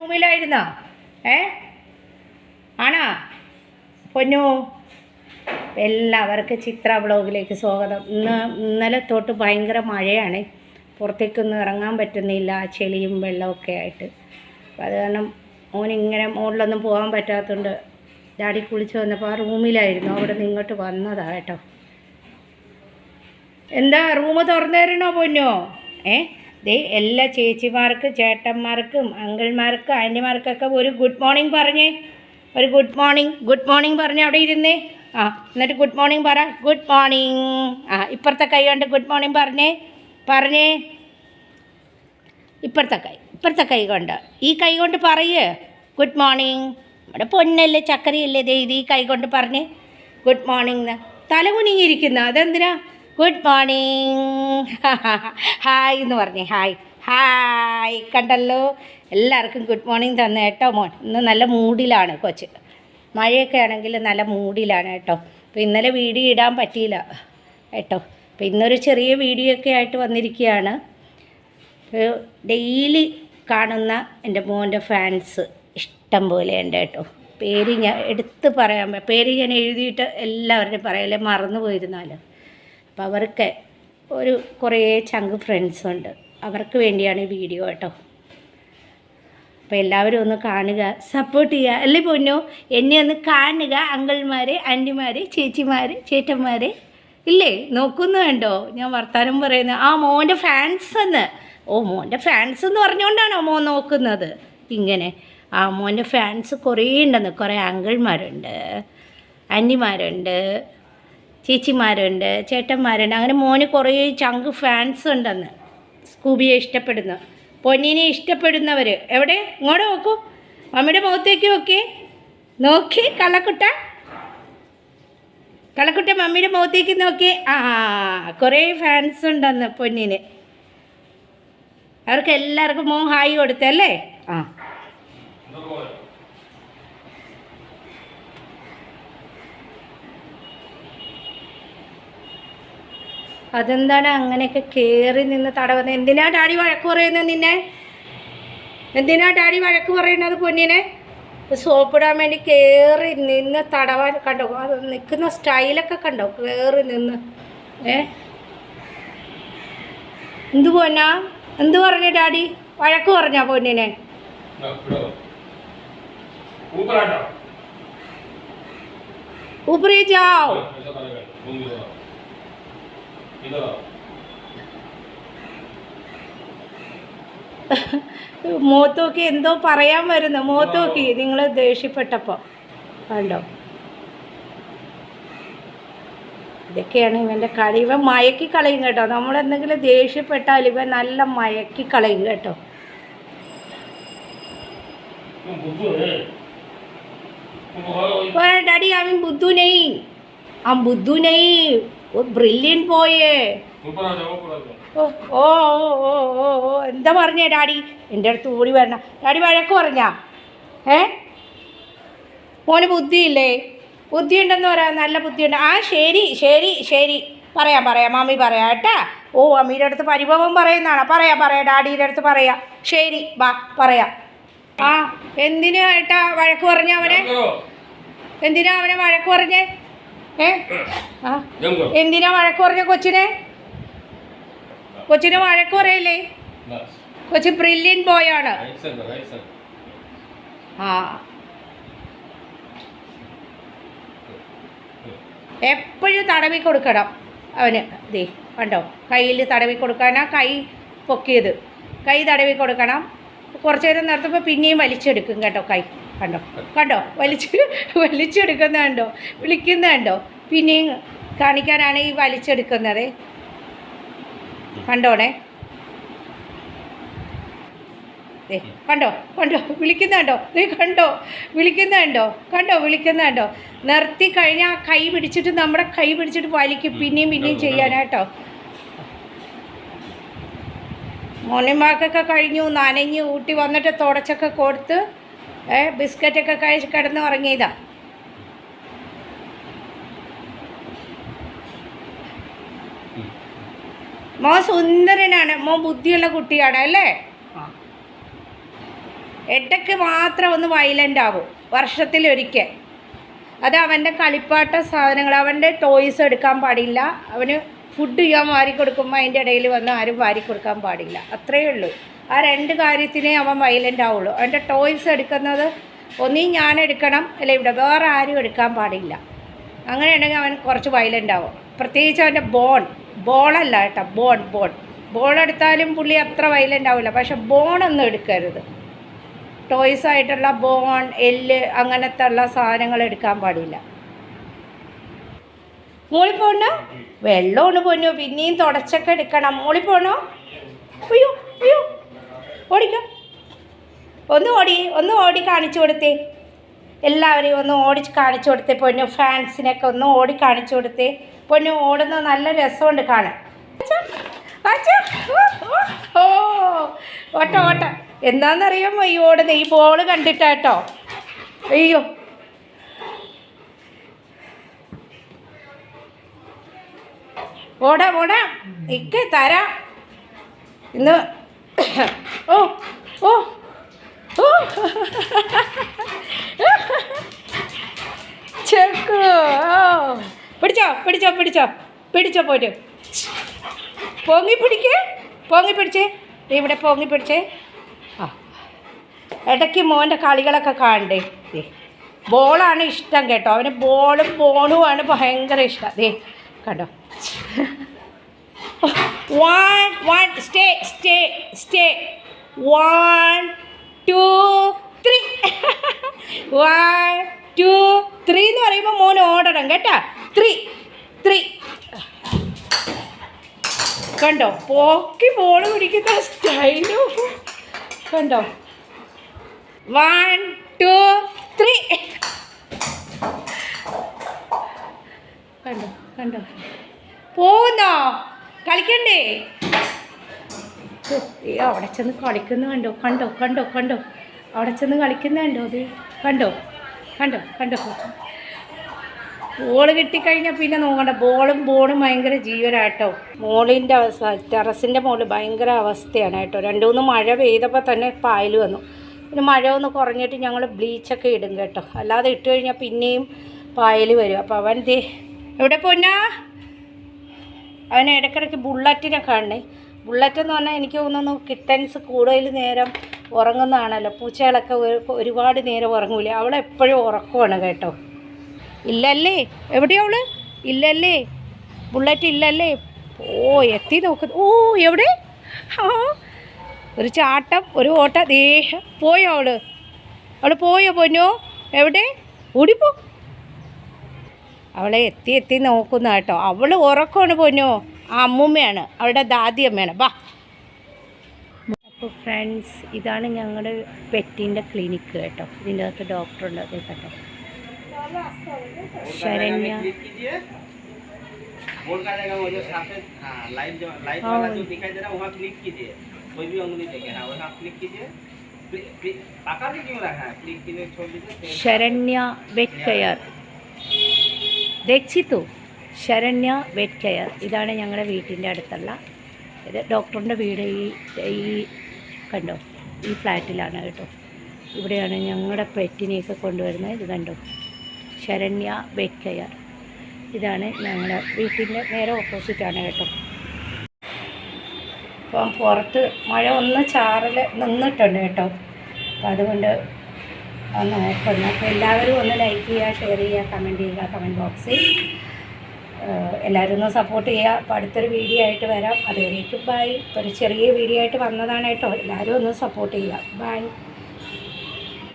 റൂമിലായിരുന്നോ ഏ? ആണോ? പൊന്നു? എല്ലാവർക്കും ചിത്ര ബ്ലോഗിലേക്ക് സ്വാഗതം. ഇന്ന് ഇന്നലെ തൊട്ട് ഭയങ്കര മഴയാണ്. പുറത്തേക്കൊന്നും ഇറങ്ങാൻ പറ്റുന്നില്ല ചെളിയും വെള്ളമൊക്കെ ആയിട്ട്. അപ്പം അത് കാരണം മോനിങ്ങനെ മുകളിലൊന്നും പോകാൻ പറ്റാത്തതുകൊണ്ട് ഡാഡി കുളിച്ച് വന്നപ്പോൾ ആ റൂമിലായിരുന്നു. അവിടെ നിന്ന് ഇങ്ങോട്ട് വന്നതാ കേട്ടോ. എന്താ റൂമ് തുറന്നു തരണോ പൊന്നോ? ഏ? ദേ എല്ലാ ചേച്ചിമാർക്കും ചേട്ടന്മാർക്കും അങ്കിൾമാർക്കും ആന്റിമാർക്കൊക്കെ ഒരു ഗുഡ് മോർണിംഗ് പറഞ്ഞേ. ഒരു ഗുഡ് മോർണിംഗ് ഗുഡ് മോർണിംഗ് പറഞ്ഞ് അവിടെ ഇരുന്നേ. ആ എന്നിട്ട് ഗുഡ് മോർണിംഗ് പറ. ഗുഡ് മോർണിംഗ് ആ ഇപ്പുറത്തെ കൈ കൊണ്ട് ഗുഡ് മോർണിംഗ് പറഞ്ഞേ. പറഞ്ഞേ. ഇപ്പുറത്തെ കൈ ഇപ്പുറത്തെ കൈ കൊണ്ട്. ഈ കൈ കൊണ്ട് പറയേ. ഗുഡ് മോർണിംഗ് നമ്മുടെ പൊന്നല്ലേ ചക്കരയല്ലേ ദേ ഇത് ഈ കൈ കൊണ്ട് പറഞ്ഞേ. ഗുഡ് മോർണിംഗ് എന്ന് തല അതെന്തിനാ? ഗുഡ് മോർണിംഗ് ഹായ് എന്ന് പറഞ്ഞേ. ഹായ് ഹായ് കണ്ടല്ലോ? എല്ലാവർക്കും ഗുഡ് മോർണിംഗ് തന്നെ കേട്ടോ മോൻ. ഇന്ന് നല്ല മൂഡിലാണ് കൊച്ച്. മഴയൊക്കെ ആണെങ്കിൽ നല്ല മൂഡിലാണ് കേട്ടോ. അപ്പോൾ ഇന്നലെ വീഡിയോ ഇടാൻ പറ്റിയില്ല കേട്ടോ. അപ്പോൾ ഇന്നൊരു ചെറിയ വീഡിയോ ഒക്കെ ആയിട്ട് വന്നിരിക്കുകയാണ്. ഡെയിലി കാണുന്ന എന്റെ മോന്റെ ഫാൻസ് ഇഷ്ടം പോലെ ഉണ്ട് കേട്ടോ. പേര് ഞാൻ എടുത്ത് പറയാൻ പേര് ഞാൻ എഴുതിയിട്ട് എല്ലാവരുടെയും പറയല്ലേ മറന്നു പോയിരുന്നാലും അപ്പോൾ അവർക്ക് ഒരു കുറേ ചങ്ക് ഫ്രണ്ട്സുണ്ട് അവർക്ക് വേണ്ടിയാണ് ഈ വീഡിയോ കേട്ടോ. അപ്പോൾ എല്ലാവരും ഒന്ന് കാണുക സപ്പോർട്ട് ചെയ്യുക. അല്ലേ പൊന്നു? എന്നെ ഒന്ന് കാണുക അങ്കിൾമാർ ആന്റിമാർ ചേച്ചിമാർ ചേട്ടന്മാർ ഇല്ലേ? നോക്കുന്നു കണ്ടോ? ഞാൻ വർത്താനം പറയുന്നത് ആ മോന്റെ ഫാൻസ് എന്ന്. ഓ മോന്റെ ഫാൻസ് എന്ന് പറഞ്ഞുകൊണ്ടാണോ മോൻ നോക്കുന്നത്? ഇങ്ങനെ. ആ മോന്റെ ഫാൻസ് കുറേ ഉണ്ടെന്ന്. കുറേ അങ്കിൾമാരുണ്ട് ആന്റിമാരുണ്ട് ചേച്ചിമാരുണ്ട് ചേട്ടന്മാരുണ്ട്. അങ്ങനെ മോന് കുറേ ചങ്ക് ഫാൻസ് ഉണ്ടെന്ന്. സ്കൂബിയെ ഇഷ്ടപ്പെടുന്നു. പൊന്നിനെ ഇഷ്ടപ്പെടുന്നവർ എവിടെ? ഇങ്ങോട്ട് നോക്കൂ. മമ്മിയുടെ മുഖത്തേക്ക് നോക്കി. നോക്കി. കള്ളക്കുട്ട. കള്ളക്കുട്ട മമ്മിയുടെ മുഖത്തേക്ക് നോക്കി. ആ കുറേ ഫാൻസ് ഉണ്ടെന്ന് പൊന്നിന്. അവർക്ക് എല്ലാവർക്കും മോൻ ഹായ് കൊടുത്തല്ലേ? ആ. അതെന്താണ് അങ്ങനെയൊക്കെ കയറി നിന്ന് തടവുന്നത് എന്തിനാ ഡാഡി വഴക്ക് പറയുന്നത് നിന്നെ എന്തിനാ ഡാഡി വഴക്ക് പറയുന്നത് പൊന്നിനെ സോപ്പിടാൻ വേണ്ടി കയറി നിന്ന് തടവാൻ കണ്ടോ അത് നിൽക്കുന്ന സ്റ്റൈലൊക്കെ കണ്ടോ കയറി നിന്ന് ഏ എന്തു പോന്നാ എന്തു പറഞ്ഞു ഡാഡി വഴക്ക് പറഞ്ഞാ പൊന്നിനെ ऊपर हटो ഇതോ. എന്തോ പറയാൻ വരുന്നു. മോത്തോക്കി നിങ്ങൾ ദേഷ്യപ്പെട്ടപ്പോ. കണ്ടോ? ഇതൊക്കെയാണ് ഇവന്റെ കളി. ഇവ മയക്കി കളയും കേട്ടോ. നമ്മളെന്തെങ്കിലും ദേഷ്യപ്പെട്ടാൽ ഇവ നല്ല മയക്കി കളയും കേട്ടോ. ഡാഡി അവൻ ബുദ്ധു നെയ് ആ ബുദ്ധു നെയ് പോയേ ഓ ഓ ഓ ഓ ഓ എന്താ പറഞ്ഞേ ഡാഡി? എന്റെ അടുത്ത് ഓടി വരണം. ഡാഡി വഴക്ക് പറഞ്ഞാ? ഏ? മോന് ബുദ്ധിയില്ലേ? ബുദ്ധിയുണ്ടെന്ന് പറയാം. നല്ല ബുദ്ധിയുണ്ട്. ആ ശരി ശരി ശരി. പറയാം പറയാം. മമ്മി പറയാം കേട്ടാ? ഓ അമ്മീടെ അടുത്ത് പരിഭവം പറയുന്നതാണ്. പറയാം പറയാം. ഡാഡിയുടെ അടുത്ത് പറയാം. ശരി വാ പറയാം. ആ എന്തിനാ ഏട്ടാ വഴക്ക് പറഞ്ഞ അവനെ? എന്തിനാ അവനെ വഴക്ക് പറഞ്ഞേ? എന്തിനാ വഴക്ക് പറഞ്ഞ കൊച്ചിനെ? കൊച്ചിന് വഴക്ക് പറയില്ലേ? കൊച്ചി ബ്രില്യൻ ബോയ് ആണ്. എപ്പോഴും തടവി കൊടുക്കണം അവന്. ദേ കണ്ടോ? കയ്യിൽ തടവി കൊടുക്കാന കൈ പൊക്കിയത്. കൈ തടവി കൊടുക്കണം. കുറച്ചു നേരം നിർത്തുമ്പോൾ പിന്നെയും വലിച്ചെടുക്കും കേട്ടോ കൈ. കണ്ടോ? കണ്ടോ? വലിച്ച് വലിച്ചെടുക്കുന്ന കണ്ടോ? വിളിക്കുന്ന കണ്ടോ? പിന്നെയും കാണിക്കാനാണ് ഈ വലിച്ചെടുക്കുന്നത്. കണ്ടോണേ ദേ കണ്ടോ? കണ്ടോ? വിളിക്കുന്നുണ്ടോ ദേ കണ്ടോ? വിളിക്കുന്നുണ്ടോ കണ്ടോ? നിർത്തി കഴിഞ്ഞാൽ കൈ പിടിച്ചിട്ട് നമ്മുടെ കൈ പിടിച്ചിട്ട് വലിക്കും. പിന്നെയും പിന്നെയും ചെയ്യാനാട്ടോ. മോണിമാക്കൊക്കെ കഴിഞ്ഞു നനഞ്ഞ് ഊട്ടി വന്നിട്ട് തുടച്ചൊക്കെ കൊടുത്ത് ബിസ്ക്കറ്റൊക്കെ കഴിച്ച് കിടന്ന് ഉറങ്ങിയതാ മോ സുന്ദരനാണ്. മോ ബുദ്ധിയുള്ള കുട്ടിയാണ് അല്ലേ? ഇടയ്ക്ക് മാത്രം ഒന്ന് വയലന്റ് ആവും വർഷത്തിലൊരിക്കൽ. അത് അവന്റെ കളിപ്പാട്ട സാധനങ്ങൾ അവന്റെ ടോയ്സ് എടുക്കാൻ പാടില്ല. അവന് ഫുഡ് ഞാൻ വാരി കൊടുക്കുമ്പോൾ അതിന്റെ ഇടയിൽ വന്ന് ആരും വാരി കൊടുക്കാൻ പാടില്ല. അത്രയേ ഉള്ളൂ. ആ രണ്ട് കാര്യത്തിനേ അവൻ വയലന്റ് ആവുള്ളൂ. അവന്റെ ടോയ്സ് എടുക്കുന്നത് ഒന്നീ ഞാൻ എടുക്കണം അല്ലെ ഇവിടെ വേറെ ആരും എടുക്കാൻ പാടില്ല. അങ്ങനെയുണ്ടെങ്കിൽ അവൻ കുറച്ച് വയലന്റ് ആവും. പ്രത്യേകിച്ച് അവന്റെ ബോൺ ബോളല്ല കേട്ടോ ബോൺ ബോൺ ബോൾ എടുത്താലും പുള്ളി അത്ര വയലന്റ് ആവില്ല. പക്ഷെ ബോണൊന്നും എടുക്കരുത്. ടോയ്സ് ആയിട്ടുള്ള ബോൺ എല്ല് അങ്ങനത്തെ ഉള്ള സാധനങ്ങൾ എടുക്കാൻ പാടില്ല. മോളി പോണോ? വെള്ളമാണ് പൊന്നു. പിന്നെയും തുടച്ചൊക്കെ എടുക്കണം. മോളി പോണോ? അയ്യോ അയ്യോ. ഓടിക്കോ. ഒന്ന് ഓടി ഒന്ന് ഓടി കാണിച്ചു കൊടുത്തേ. എല്ലാവരെയും ഒന്ന് ഓടി കാണിച്ചു കൊടുത്തേ പൊന്നു. ഫാൻസിനൊക്കെ ഒന്ന് ഓടി കാണിച്ചു കൊടുത്തേ. പൊന്നു ഓടുന്ന നല്ല രസമുണ്ട് കാണാൻ. ഓ ഓട്ട ഓട്ട. എന്താണെന്നറിയാമോ ഈ ഓടുന്ന ഈ ബോൾ കണ്ടിട്ടാട്ടോ അയ്യോ. ഓടാം ഓടാം. ഇക്ക് തരാം. ഇന്ന് ഓ ഓ ഓ ചെക്കു പിടിച്ചോ പിടിച്ചോ പിടിച്ചോ. പിടിച്ചോ പോയിട്ട്. പൊങ്ങി പിടിക്കേ. പൊങ്ങി പിടിച്ചേ. ഇവിടെ പൊങ്ങി പിടിച്ചേ. ആ. ഇടയ്ക്ക് മോന്റെ കളികളൊക്കെ കാണണ്ടേ? ദേ ബോളാണ് ഇഷ്ടം കേട്ടോ. അവന് ബോളും ബോളുമാണ് ഭയങ്കര ഇഷ്ടം. ദേ കണ്ടോ? One one stay stay stay one two three one two three എന്ന് പറയുമ്പോൾ മോൻ ഓടണം കേട്ടോ? ത്രീ ത്രീ കണ്ടോ? പോക്കി ബോൾ പിടിക്കുന്ന സ്റ്റൈലും കണ്ടോ? വൺ ടു ത്രീ കണ്ടോ? കണ്ടോ? പോകുന്നോ കളിക്കണ്ടേ? അവിടെ ചെന്ന് കളിക്കുന്ന കണ്ടോ? കണ്ടോ? കണ്ടോ? കണ്ടോ? അവിടെ ചെന്ന് കളിക്കുന്ന കണ്ടോ അത് കണ്ടോ? കണ്ടോ? കണ്ടോ? ബോൾ കിട്ടിക്കഴിഞ്ഞാൽ പിന്നെ നോക്കണ്ട. ബോളും ബോളും ഭയങ്കര ജീവനാട്ടോ. മോളിന്റെ അവസ്ഥ ടെറസിന്റെ മുകളിൽ ഭയങ്കര അവസ്ഥയാണ് കേട്ടോ. രണ്ട് മൂന്ന് മഴ പെയ്തപ്പോൾ തന്നെ പായൽ വന്നു. പിന്നെ മഴ ഒന്ന് കുറഞ്ഞിട്ട് ഞങ്ങൾ ബ്ലീച്ചൊക്കെ ഇടും കേട്ടോ. അല്ലാതെ ഇട്ട് കഴിഞ്ഞാൽ പിന്നെയും പായൽ വരും. അപ്പോൾ അവൻ ദേ എവിടെ പോന്നാ? അവൻ ഇടയ്ക്കിടയ്ക്ക് ബുള്ളറ്റിനെ കാണണേ. ബുള്ളറ്റ് എന്ന് പറഞ്ഞാൽ എനിക്ക് തോന്നുന്നു കിട്ടൻസ് കൂടുതൽ നേരം ഉറങ്ങുന്നതാണല്ലോ. പൂച്ചകളൊക്കെ ഒരു- ഒരുപാട് നേരം ഉറങ്ങൂലേ? അവളെപ്പോഴും ഉറക്കുവാണ് കേട്ടോ. ഇല്ലല്ലേ? എവിടെയാ അവൾ? ഇല്ലല്ലേ? ബുള്ളറ്റ് ഇല്ലല്ലേ? ഓ എത്തി നോക്കുന്നു ഓ എവിടെ? ആ ഒരു ചാട്ടം ഒരു ഓട്ട. ദേഹ പോയോ അവൾ? അവൾ പോയോ പൊന്നോ? എവിടെ? ഓടിപ്പോ. അവളെ എത്തി എത്തി നോക്കുന്ന കേട്ടോ. അവൾ ഉറക്കമാണ് പൊന്നോ? ആ അമ്മൂമ്മയാണ് അവളുടെ ദാദി അമ്മയാണ് ബാ അപ്പോൾ ഫ്രണ്ട്സ് ഇതാണ് ഞങ്ങളുടെ പെറ്റിൻ്റെ ക്ലിനിക്ക് കേട്ടോ ഇതിൻ്റെ അകത്ത് ഡോക്ടറുണ്ട് അതേ കേട്ടോ ശരണ്യ क्लिक कीजिए बोर्ड का जाएगा वो जो सामने हाँ लाइट जो लाइट हाँ, वाला वही। जो दिखाई दे रहा है वहाँ क्लिक कीजिए कोई भी उंगली देखे हाँ ശരണ്യ വെറ്റ് കെയർ ഇതാണ് ഞങ്ങളുടെ വീട്ടിന്റെ അടുത്തുള്ള. ഇത് ഡോക്ടറിന്റെ വീട് ഈ ഈ കണ്ടോ? ഈ ഫ്ലാറ്റിലാണ് കേട്ടോ. ഇവിടെയാണ് ഞങ്ങളുടെ പെറ്റിനെയൊക്കെ കൊണ്ടുവരുന്നത്. ഇത് കണ്ടോ? ശരണ്യ വെറ്റ് കെയർ ഇതാണ് ഞങ്ങളുടെ വീട്ടിന്റെ നേരെ ഓപ്പോസിറ്റാണ് കേട്ടോ. അപ്പം പുറത്ത് മഴ ഒന്ന് ചാറിൽ നിന്നിട്ടുണ്ട് കേട്ടോ. അപ്പം അതുകൊണ്ട് നോക്കുന്നു അപ്പോൾ എല്ലാവരും ഒന്ന് ലൈക്ക് ചെയ്യുക ഷെയർ ചെയ്യുക കമന്റ് ചെയ്യുക കമന്റ് ബോക്സിൽ എല്ലാവരും ഒന്ന് സപ്പോർട്ട് ചെയ്യുക. അപ്പോൾ അടുത്തൊരു വീഡിയോ ആയിട്ട് വരാം. അതുവരേക്കും ബൈ ഒരു ചെറിയ വീഡിയോ ആയിട്ട് വന്നതാണ് കേട്ടോ. എല്ലാവരും ഒന്ന് സപ്പോർട്ട് ചെയ്യുക. ബൈ